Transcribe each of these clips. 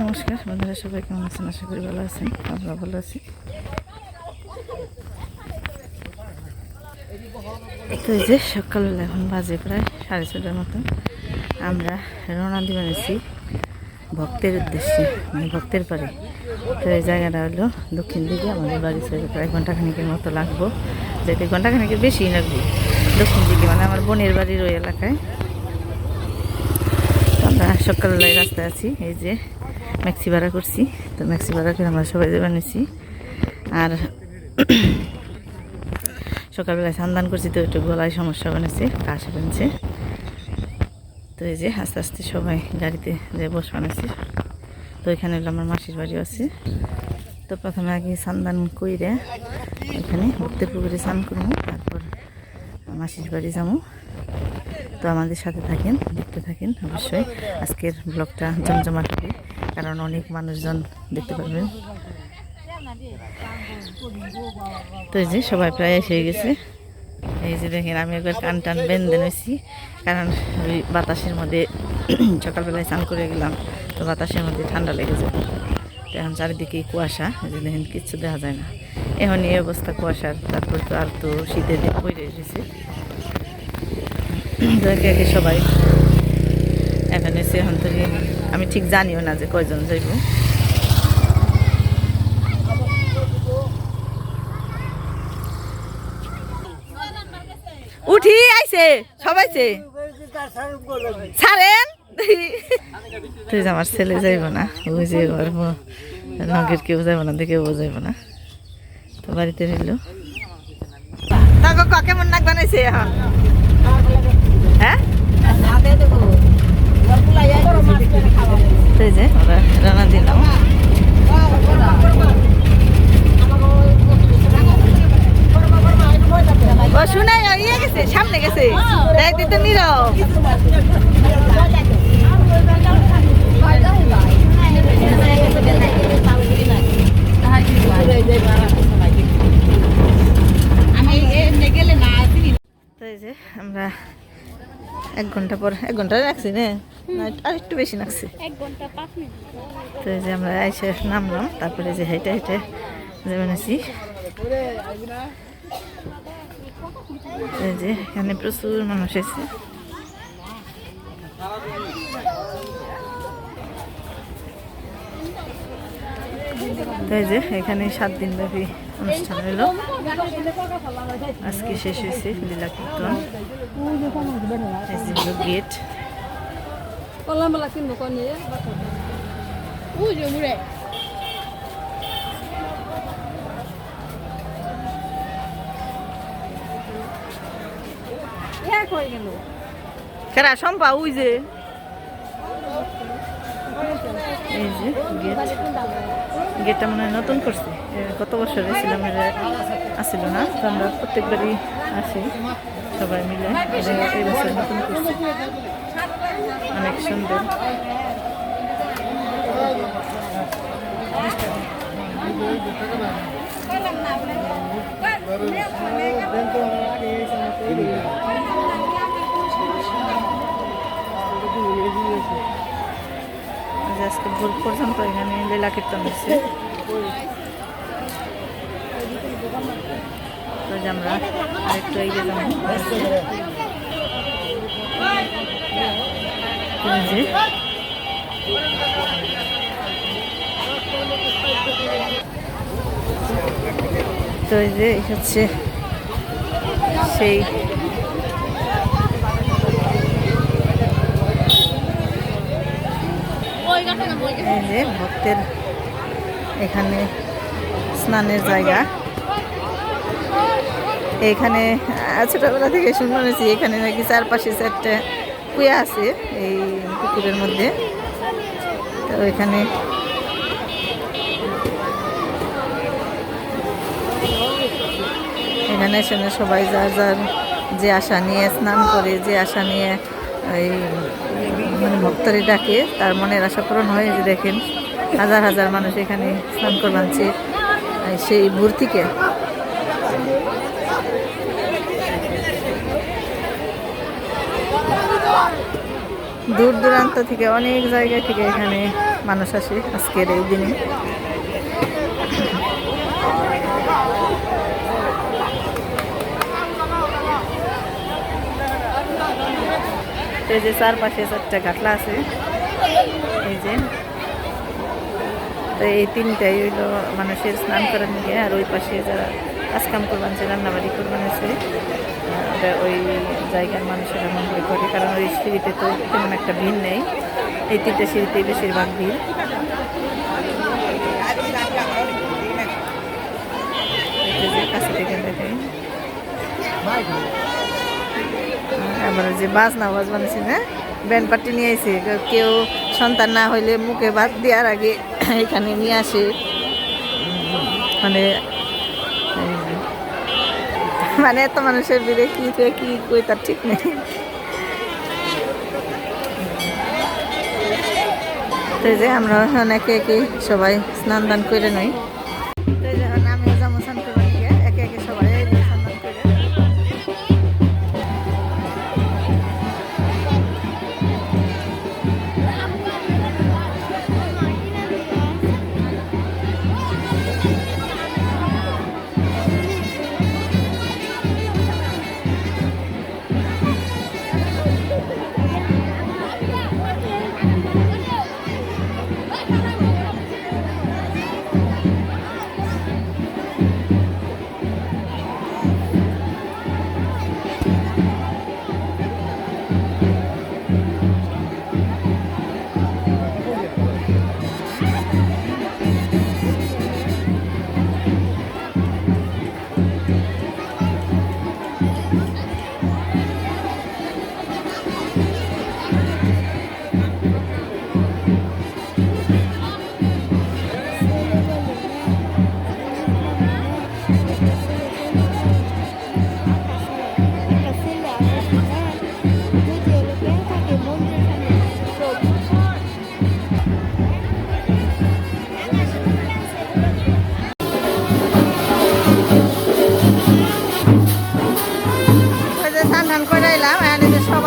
নমস্কার, বন্ধুরা সবাই কেমন আছেন? আশা করি ভালো আছেন। আমরা ভালো আছি। তো এই যে সকালবেলা এখন বাজে প্রায় সাড়ে ছটার মতো আমরা রওনা দিয়ে ভক্তের উদ্দেশ্যে মানে ভক্তের বাড়ি। তো এই জায়গাটা হলো দক্ষিণ দিকে। আমাদের বাড়ি ছেড়ে প্রায় ঘন্টাখানিকের মতো লাগবো। যেতে ঘন্টাখানিকের বেশি লাগবে। দক্ষিণ দিকে মানে আমার বোনের বাড়ির ওই এলাকায়। আমরা সকালবেলায় রাস্তায় আছি। এই যে ম্যাক্সি ভাড়া করছি। তো ম্যাক্সি ভাড়া করে আমরা সবাই যাবে নিছি। আর সকালবেলায় স্নান করছি তো একটু গলায় সমস্যা বানিয়েছে কাশি বানছে। তো এই যে আস্তে আস্তে সবাই গাড়িতে যে বস বানাচ্ছি তো এখানে আমার মাসির বাড়ি আছে। তো প্রথমে আগে সান্দান কইরে এখানে উঠতে পুকুরে স্নান করব, তারপর মাসির বাড়ি যাব। তো আমাদের সাথে থাকেন, দেখতে থাকেন অবশ্যই। আজকের ব্লগটা জমজমাট হবে। কারণ অনেক মানুষজন দেখতে পারবেন। তো এই যে সবাই প্রায় এসে গেছে। এই যে দেখেন, আমি একবার কান টান বেঁধে নিয়েছি। কারণ ওই বাতাসের মধ্যে সকালবেলায় স্নান করে গেলাম, তো বাতাসের মধ্যে ঠান্ডা লেগে যাবে। তো এখন চারিদিকে কুয়াশা যে দেখেন, কিচ্ছু দেখা যায় না। এখন এই অবস্থা কুয়াশার, তারপর তো আর তো শীতের দিন পড়ে এসেছে। তো একে সবাই এখন এসে এখন তো আমি ঠিক জানিও না যে কয়জন যাইব। উঠি, আইছে সবাইছে ছাড়েন। তুই আমার ছেলে যাইব না ওই যে নগের কেউ যাইব না, দেখে ও যাইব না। তো বাড়িতে রইল। তা কাকা কেমন নাক বানাইছে এখন? হ্যাঁ? ও শুনে ইয়ে গেছে সামনে গেছে। তাই তুই নীরব। তো এই যে আমরা এক ঘণ্টা পর এক ঘণ্টা রাখছি না, আর একটু বেশি লাগছে। তো এই যে আমরা এসে নামলাম তারপরে যে হেঁটে হেঁটে যে বানাইছি। এই যে এখানে প্রচুর মানুষ এসে তো এই যে এখানে সাত দিন ব্যাপী অনুষ্ঠান হলো আজকে শেষ হয়েছে লীলা কীর্তন। গেট। কলম কিনবো কন নিয়ে? যে মুড়ে। এক যে। এই যে, গেট। গেটটা মনে নতুন করছে। কত বছর ছিলাম আসছিল না, তো আমরা প্রত্যেকবারই আসি সবাই মিলে। এই বছর নতুন অনেক সুন্দর। আজকে ভোর পর্যন্ত এখানে লীলা কীর্তন হচ্ছে। তো আমরা আরেকটু এই যে তো এই যে হচ্ছে সেই যে ভক্তের এখানে স্নানের জায়গা। এখানে ছোটোবেলা থেকে শুনে শুনেছি এখানে নাকি চারপাশে চারটে কুয়া আছে এই পুকুরের মধ্যে। তো এখানে এখানে শুনে সবাই যার যার যে আশা নিয়ে স্নান করে, যে আশা নিয়ে এই মানে ভক্তরে ডাকে, তার মনের আশা পূরণ হয়। যে দেখেন, হাজার হাজার মানুষ এখানে স্নান করবানছে সেই ভোর দূর দূরান্ত থেকে অনেক জায়গা থেকে এখানে মানুষ আসে আজকের এই দিনে। এই যে চারপাশে চারটা ঘাটলা আছে। এই যে। তো এই তিনটাই হইল মানুষের স্নান করার নিয়ে, আর ওই পাশে যারা কাজকাম করবান রান্নাবাড়ি করবান আছে। ওটা ওই জায়গার মানুষেরা মনে করে কারণ ওই সিঁড়িতে তো তেমন একটা ভিড় নেই। এই তিনটা সিঁড়িতে বেশিরভাগ ভিড়। কাছে থেকে দেখে আবার যে বাস না বাজ বানিয়েছি না ব্যান্ড পার্টি নিয়ে আইছে। কেউ সন্তান না হইলে মুখে ভাত দেওয়ার আগে এখানে নিয়ে আসে। মানে মানে এত মানুষের ভিড়ে কি কি কই তার ঠিক নেই। তো যে আমরা অনেকে কি সবাই স্নান দান করে নই।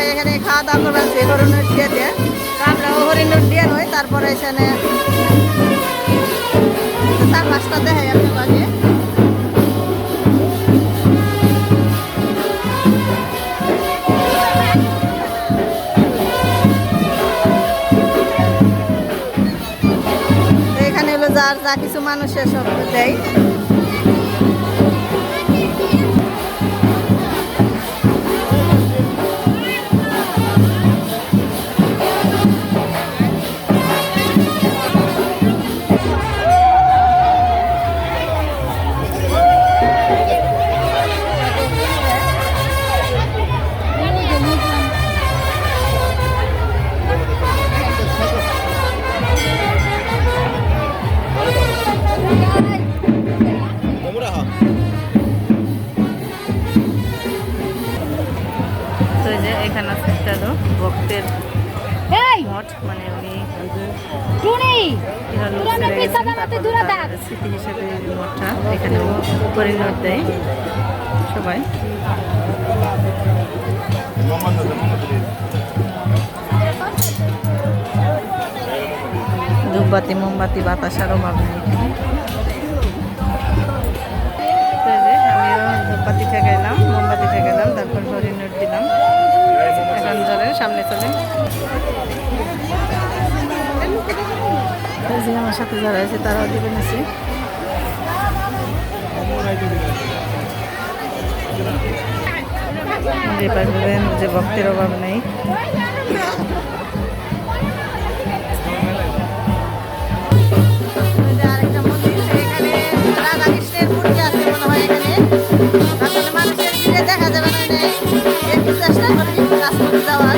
সবাই এখানে খাওয়া দাওয়া করবেন যে হরিণের দিয়েতে তো আমরা হরিণের দিয়ে নই তারপরে এখানে চার পাঁচটা দেখাই যার যা কিছু মানুষের সব দেয়। মঠটা এখানে পরিণত দেয় সবাই। ধূপবাতি, মোমবাতি বাতাসার অভাব নেই আমিও ধূপবাতি ঠেকাইলাম, মোমবাতি ঠেকাইলাম, তারপর হরিণুট দিলাম। এখন চলেন সামনে চলে। আমার সাথে যারা আছে, তারাও দিবেন আছে মনে হয় এখানে। আসলে মানুষের ভিড়ে দেখা যাবে না। চেষ্টা করি করতে যাওয়ার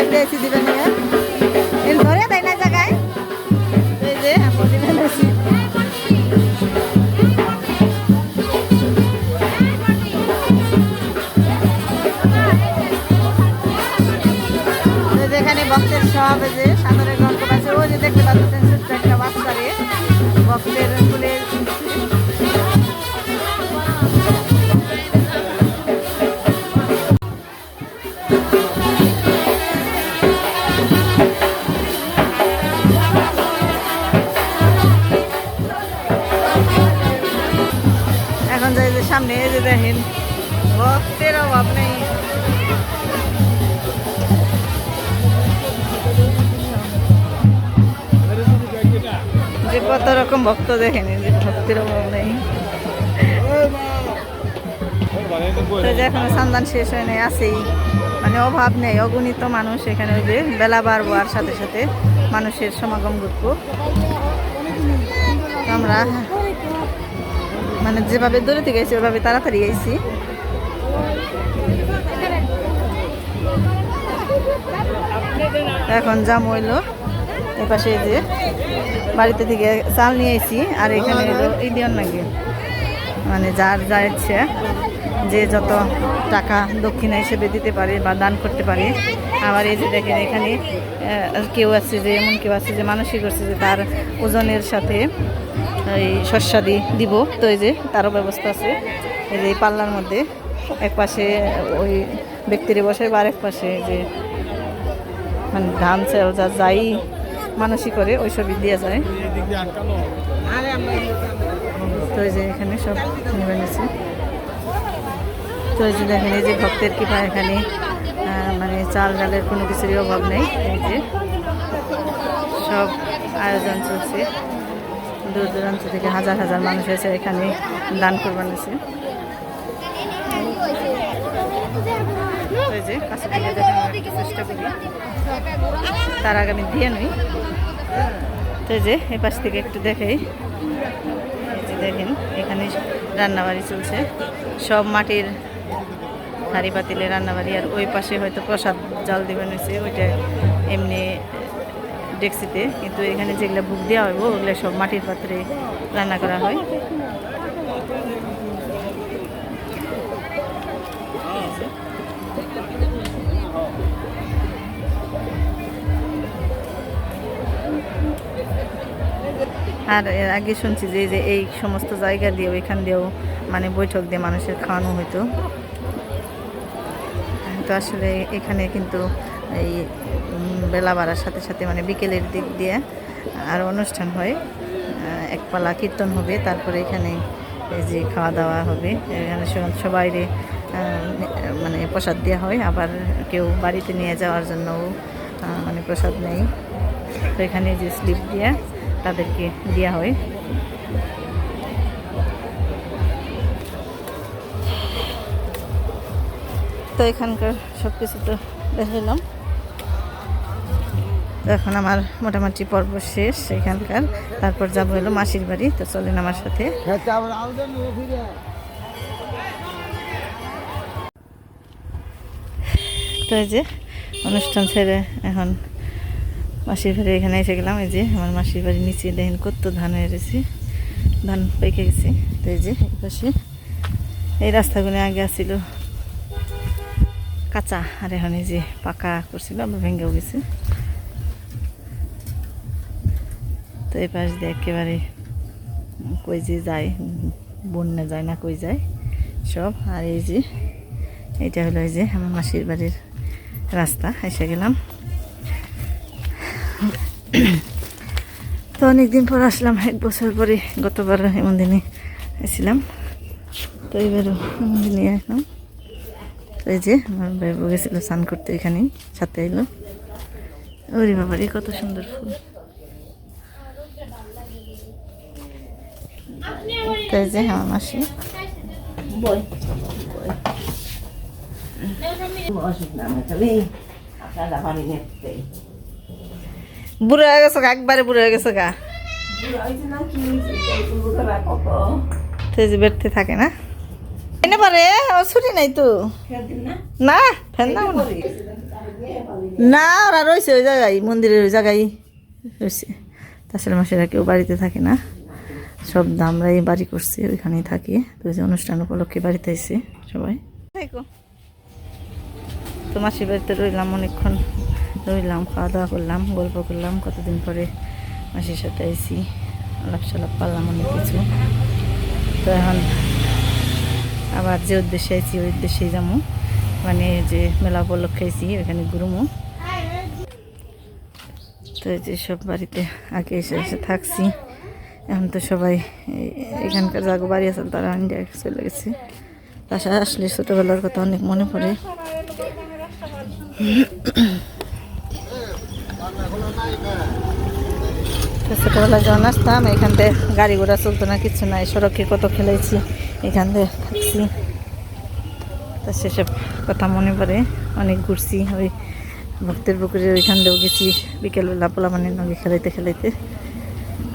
বাইরে এসি দিবেন ধরে দেয় না জায়গায় এখানে বক্সের সব এই যে সাধারণ যে কত রকম ভক্ত দেখেন, যে ভক্তির অভাব নেই। তো সন্ধান শেষ হয় নাই আছেই। মানে অভাব নেই, অগণিত মানুষ এখানে ওই যে বেলা বাড়বো আর সাথে সাথে মানুষের সমাগম ঘটবো আমরা মানে যেভাবে দূরে থেকে গেছি ওইভাবে তাড়াতাড়ি গেছি এখন জাম হইল। এপাশে যে বাড়িতে থেকে চাল নিয়ে এসি আর এখানে হলো ইডিয়ন নাকি মানে যার যা ইচ্ছে, যে যত টাকা দক্ষিণা হিসেবে দিতে পারে বা দান করতে পারে। আবার এই যে দেখেন এখানে কেউ আছে যে, এমন কেউ আছে যে মানসিক করছে যে তার ওজনের সাথে এই শস্যাদি দিব। তো এই যে তারও ব্যবস্থা আছে। এই যে পাল্লার মধ্যে এক পাশে ওই ব্যক্তিরে বসে বা আরেক পাশে যে মানে ধান চাল যা যাই মানসিক করে ওই সবই দেওয়া যায়। তো যে এখানে সব নেবে নিয়েছে। তো এই যে দেখেন এই যে ভক্তের কৃপা এখানে মানে চাল ডালের কোনো কিছুরই অভাব নেই। এই যে সব আয়োজন চলছে। দূর দূরান্ত থেকে হাজার হাজার মানুষ এসে এখানে দান করবার এই যে চেষ্টা করি তার আগে আমি দিয়ে নই। তো যে, এই পাশ থেকে একটু দেখাই। দেখেন, এখানে রান্নাবাড়ি চলছে। সব মাটির হাঁড়ি পাতিলে রান্নাবাড়ি, আর ওই পাশে হয়তো প্রসাদ জাল দিবেন হয়েছে ওইটা এমনি ডেক্সিতে। কিন্তু এখানে যেগুলো বুক দেওয়া হইব, ওগুলো সব মাটির পাত্রে রান্না করা হয়। আর এর আগে শুনছি যে যে এই সমস্ত জায়গা দিয়ে, ওইখান দিয়েও মানে বৈঠক দিয়ে মানুষের খাওয়ানো হতো তো আসলে এখানে কিন্তু এই বেলা বাড়ার সাথে সাথে মানে বিকেলের দিক দিয়ে আর অনুষ্ঠান হয়। এক পালা কীর্তন হবে, তারপরে এখানে এই যে খাওয়া দাওয়া হবে। এখানে সব- সবাইরে মানে প্রসাদ দেওয়া হয়। আবার কেউ বাড়িতে নিয়ে যাওয়ার জন্যও মানে প্রসাদ নেই তো এখানে যে স্লিপ দিয়ে। তাদেরকে দেওয়া হয়। তো এখানকার সব কিছু তো দেখালাম এখন আমার মোটামুটি পর্ব শেষ এখানকার। তারপর যাব হলো মাসির বাড়ি। তো চলেন আমার সাথে। তো এই যে অনুষ্ঠান ছেড়ে এখন মাসির বাড়ি এখানে এসে গেলাম, এই যে আমার মাসির বাড়ির নিচে দেখেন কত ধান গেছে ধান পেকে গেছে। তো এই যে এই পাশে এই রাস্তাগুলো আগে আসছিল কাঁচা, আর এখন এই যে পাকা করছিল, আবার ভেঙেও গেছে। তো এই পাশ দিয়ে একেবারে কই যে যায়, বন্যা যায় না কই যায়, সব। আর এই যে এটা হলো এই যে আমার মাসির বাড়ির রাস্তা, এসে গেলাম তো অনেকদিন পর আসলাম এক বছর পরে গতবার এমন দিনে এসেছিলাম তো এবারও এমন দিনে আসলাম এই যে আমার ভাই গেছিল স্নান করতে এখানেই সাথে এলো ওরে বাবারে কত সুন্দর ফুল তো এই যে আমার মাসি বই অসুখ না আমার খালি আপনারা বাড়ি হয়ে গেছে গা একবারে বুড়ো হয়ে গেছে গা। তো বেড়তে থাকে না? এনে পারে ও ছুটি নাই তো? না না। না ওরা রয়েছে ওই জায়গায় মন্দিরের ওই জায়গায় রয়েছে তাছাড়া মাসেরা কেউ বাড়িতে থাকে না। সব আমরাই বাড়ি করছি ওইখানেই থাকি। তো যে অনুষ্ঠান উপলক্ষে বাড়িতে এসে সবাই। তো মাসির বাড়িতে রইলাম অনেকক্ষণ। রইলাম, খাওয়া দাওয়া করলাম, গল্প করলাম, কতদিন পরে মাসির সাথে আইসি আলাপ সালাপ পারলাম অনেক কিছু। তো এখন আবার যে উদ্দেশ্যে আইছি, ওই উদ্দেশ্যেই যাব। মানে যে মেলা উপলক্ষে আইছি ওখানে ঘুরমো তো যে সব বাড়িতে আগে এসে এসে থাকছি। এখন তো সবাই এখানকার যাগো বাড়ি আছেন তারা ইন্ডিয়া চলে গেছে। বাসা আসলে ছোটোবেলার কথা অনেক মনে পড়ে। তো ছোটোবেলায় যখন আসতাম এখান থেকে গাড়ি ঘোড়া চলতো না, কিছু নাই। সড়কে কত খেলেছি, এখান থেকে থাকছি। তো সেসব কথা মনে পড়ে। অনেক ঘুরছি, ওই ভক্তের পুকুরের ওইখান দিয়েও গেছি। বিকেলবেলা পোলা মানে নদী খেলাইতে খেলাইতে।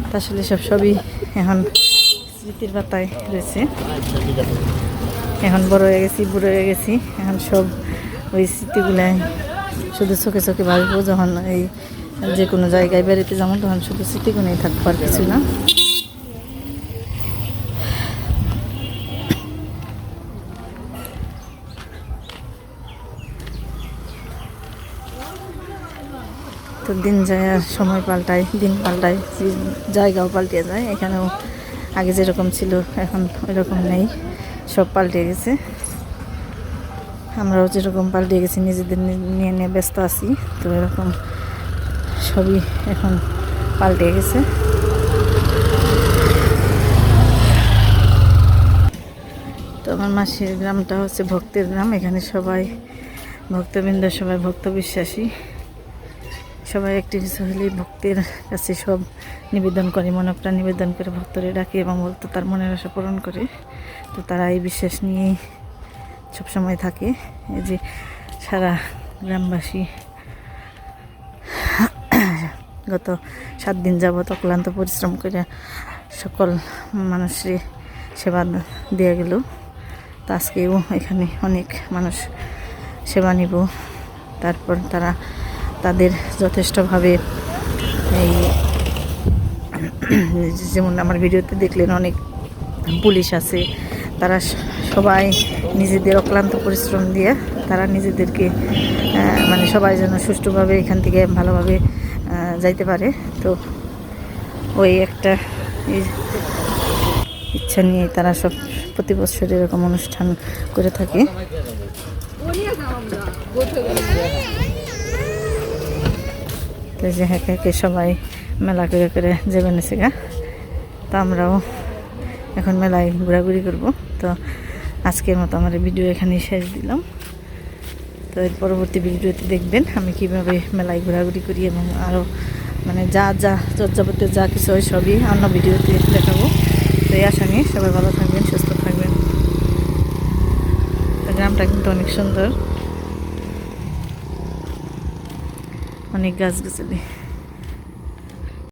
তা আসলে সব সবই এখন স্মৃতির পাতায় রয়েছে। এখন বড় হয়ে গেছি, বুড়ো হয়ে গেছি। এখন সব ওই স্মৃতিগুলাই শুধু চোখে চোখে ভাববো যখন এই যে কোনো জায়গায় বেড়াতে যেমন তখন শুধু স্মৃতিগুলোই থাকব আর কিছু না। তো দিন যায় আর সময় পাল্টায়, দিন পাল্টায় জায়গাও পাল্টে যায়। এখানেও আগে যেরকম ছিল, এখন ওইরকম নেই, সব পাল্টে গেছে। আমরাও যেরকম পাল্টে গেছি, নিজেদের নিয়ে নিয়ে ব্যস্ত আছি, তো এরকম সবই এখন পাল্টে গেছে। তো আমার মাসির গ্রামটা হচ্ছে ভক্তের গ্রাম, এখানে সবাই ভক্তবৃন্দ, সবাই ভক্ত বিশ্বাসী সবাই একটি কিছু হলেই ভক্তের কাছে সব নিবেদন করে, মনপ্রাণ নিবেদন করে, ভক্তরে ডাকে এবং ভক্ত তার মনের আশা পূরণ করে। তো তারা এই বিশ্বাস নিয়েই সবসময় থাকে। এই যে সারা গ্রামবাসী গত সাত দিন যাবত অক্লান্ত পরিশ্রম করে সকল মানুষের সেবা দেওয়া গেল। তো আজকেও এখানে অনেক মানুষ সেবা নিব। তারপর তারা তাদের যথেষ্টভাবে এই যেমন আমার ভিডিওতে দেখলেন অনেক পুলিশ আছে। তারা সবাই নিজেদের অক্লান্ত পরিশ্রম দিয়ে তারা নিজেদেরকে মানে সবাই যেন সুষ্ঠুভাবে এখান থেকে ভালোভাবে যাইতে পারে। তো ওই একটা ইচ্ছা নিয়ে তারা সব প্রতি বছর এরকম অনুষ্ঠান করে থাকে। যে হেঁকে হেঁকে সবাই মেলা করে করে যাবে গা। তো আমরাও এখন মেলায় ঘোরাঘুরি করব। তো আজকের মতো আমার ভিডিও এখানেই শেষ দিলাম। তো এর পরবর্তী ভিডিওতে দেখবেন আমি কীভাবে মেলায় ঘোরাঘুরি করি এবং আরও মানে যা যা যাবতীয় যা কিছু হয় সবই অন্য ভিডিওতে দেখাবো। তো এই আশা নিয়ে সবাই ভালো থাকবেন, সুস্থ থাকবেন। গ্রামটা কিন্তু অনেক সুন্দর। অনেক গাছ গাছালি